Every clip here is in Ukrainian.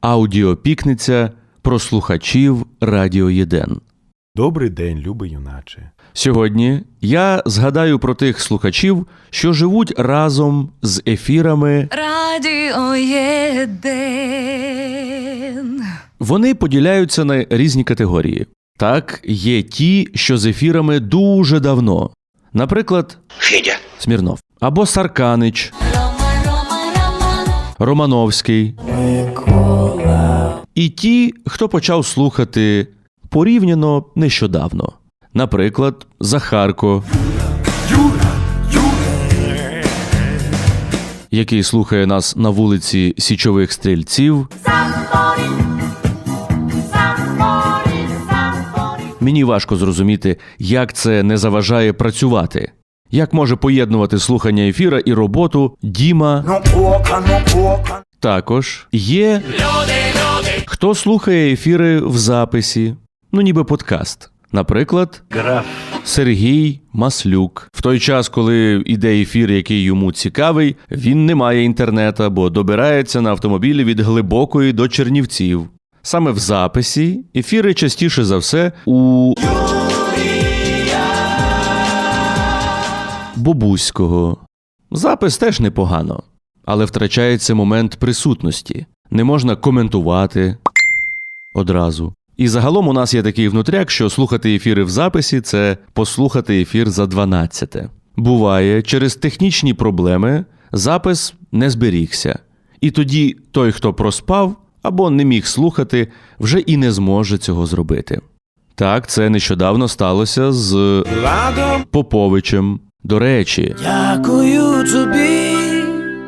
Аудіопікниця про слухачів Радіо Єден. Добрий день, любий юначе. Сьогодні я згадаю про тих слухачів, що живуть разом з ефірами. Радіо єдин. Вони поділяються на різні категорії. Так, є ті, що з ефірами дуже давно. Наприклад, Федя. Смірнов або Сарканич, Романовський. І ті, хто почав слухати порівняно нещодавно. Наприклад, Захарко, який слухає нас на вулиці Січових Стрільців. Мені важко зрозуміти, як це не заважає працювати. Як може поєднувати слухання ефіра і роботу Діма? Також є хто слухає ефіри в записі, ну ніби подкаст. Наприклад, Сергій Маслюк. В той час, коли йде ефір, який йому цікавий, він не має інтернета, бо добирається на автомобілі від глибокої до Чернівців. Саме в записі ефіри частіше за все у Бобуського. Запис теж непогано, але втрачається момент присутності. Не можна коментувати одразу. І загалом у нас є такий внутряк, що слухати ефіри в записі це послухати ефір за 12. Буває, через технічні проблеми запис не зберігся. І тоді той, хто проспав або не міг слухати, вже і не зможе цього зробити. Так, це нещодавно сталося з Поповичем. До речі, Дякую тобі.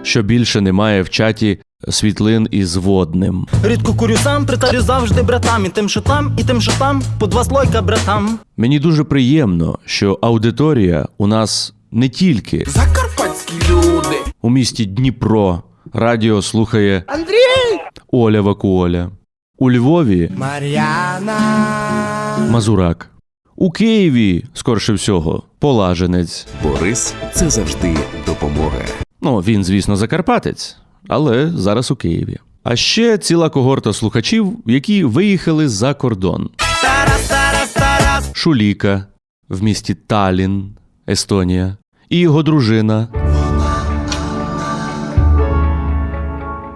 Що більше немає в чаті світлин із водним. Рідко курю сам, притарю завжди братам. І тим, що там, і тим, що там, по два слойка братам. Мені дуже приємно, що аудиторія у нас не тільки Закарпатські люди. у місті Дніпро радіо слухає Андрій! Оля Вакуоля, у Львові Мар'яна. Мазурак, у Києві, скорше всього, Полаженець. Борис це завжди допомога. Ну, він, звісно, закарпатець, але зараз у Києві. А ще ціла когорта слухачів, які виїхали за кордон. Тарас, Тарас, Тарас. Шуліка в місті Талін, Естонія, і його дружина.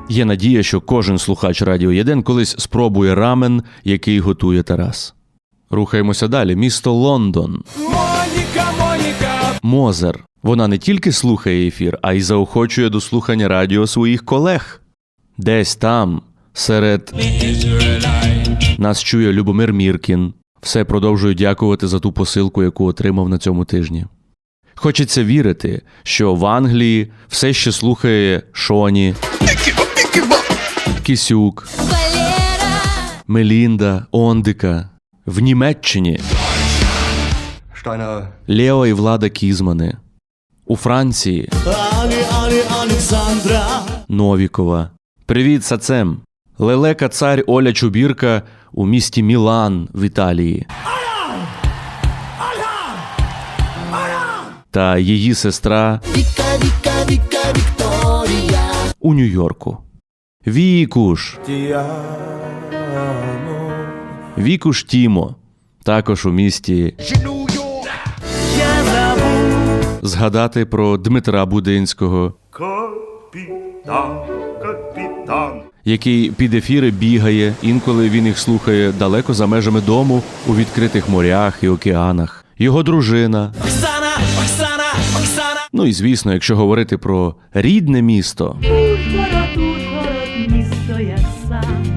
Є надія, що кожен слухач Радіо Єден колись спробує рамен, який готує Тарас. Рухаємося далі. Місто Лондон. Моніка, Моніка. Мозер. Вона не тільки слухає ефір, а й заохочує до слухання радіо своїх колег. Десь там, серед нас чує Любомир Міркін. Все продовжую дякувати за ту посилку, яку отримав на цьому тижні. Хочеться вірити, що в Англії все ще слухає Шоні, Кісюк, Мелінда, Ондика. В Німеччині Лео і Влада Кізмани. У Франції Алі, Алі, Олександра. Новікова. Привіт, Сацем. Лелека цар Оля Чубірка у місті Мілан в Італії. Та її сестра Віка, Віка, Віка, Вікторія. у Нью-Йорку. Вікуш. Вікуш Тімо. Також у місті. Забув. Згадати про Дмитра Будинського, Капітан, капітан. який під ефіри бігає, інколи він їх слухає далеко за межами дому у відкритих морях і океанах. Його дружина. Оксана, Оксана, Оксана. Ну і звісно, якщо говорити про рідне місто,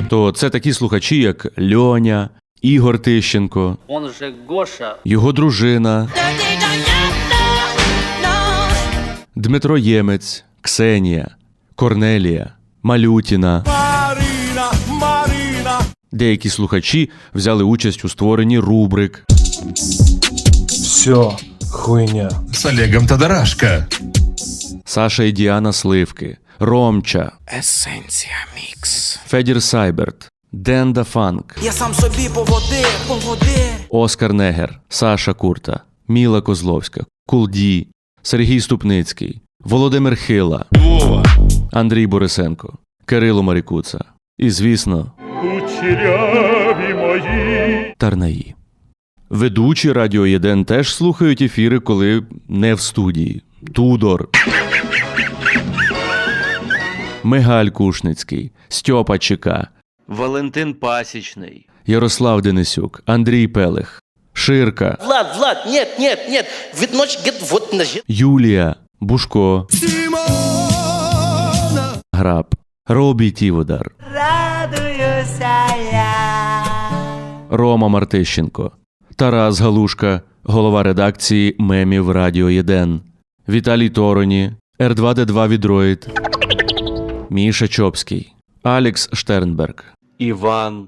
то це такі слухачі, як Льоня, Ігор Тищенко, Он же Гоша. його дружина, Дмитро Ємець, Ксенія, Корнелія, Малютіна. Маріна, Маріна. Деякі слухачі взяли участь у створенні рубрик. Все, хуйня. З Олегом Тодорашко. Саша і Діана Сливки, Ромча, Есенція Мікс. Федір Сайберт, Денда Фанк, Я сам собі поводир, поводир. Оскар Негер, Саша Курта, Міла Козловська, Кулді, Сергій Ступницький, Володимир Хила, Андрій Борисенко, Кирило Марікуца, І, звісно, Кучеряві мої. Тарнаї. Ведучі Радіо 1 теж слухають ефіри, коли не в студії. Тудор. Мигаль Кушницький, Стьопа Чека, Валентин Пасічний, Ярослав Денисюк, Андрій Пелех, Ширка, Влад, Влад, нет, нет, нет. Відноч, вот на. Юлія, Бушко, Граб, Робі Тіводар, Рома Мартищенко, Тарас Галушка, голова редакції мемів Радіо 1, Віталій Тороні, Р2Д2 Відроїд, Міша Чопський, Алікс Штернберг, Іван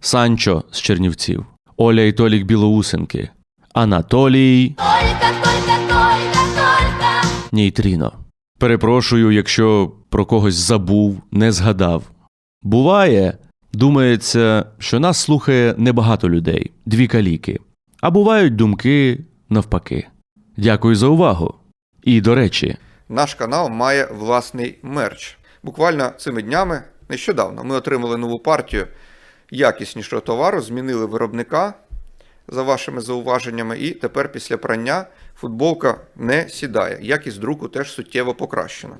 Санчо з Чернівців, Оля і Толік Білоусенки, Анатолій Нейтріно. Перепрошую, якщо про когось забув, не згадав. Буває, думається, що нас слухає небагато людей, дві каліки. А бувають думки навпаки. Дякую за увагу. І до речі, Наш канал має власний мерч. Буквально цими днями, нещодавно, ми отримали нову партію якіснішого товару, змінили виробника за вашими зауваженнями, і тепер після прання футболка не сідає. Якість друку теж суттєво покращена.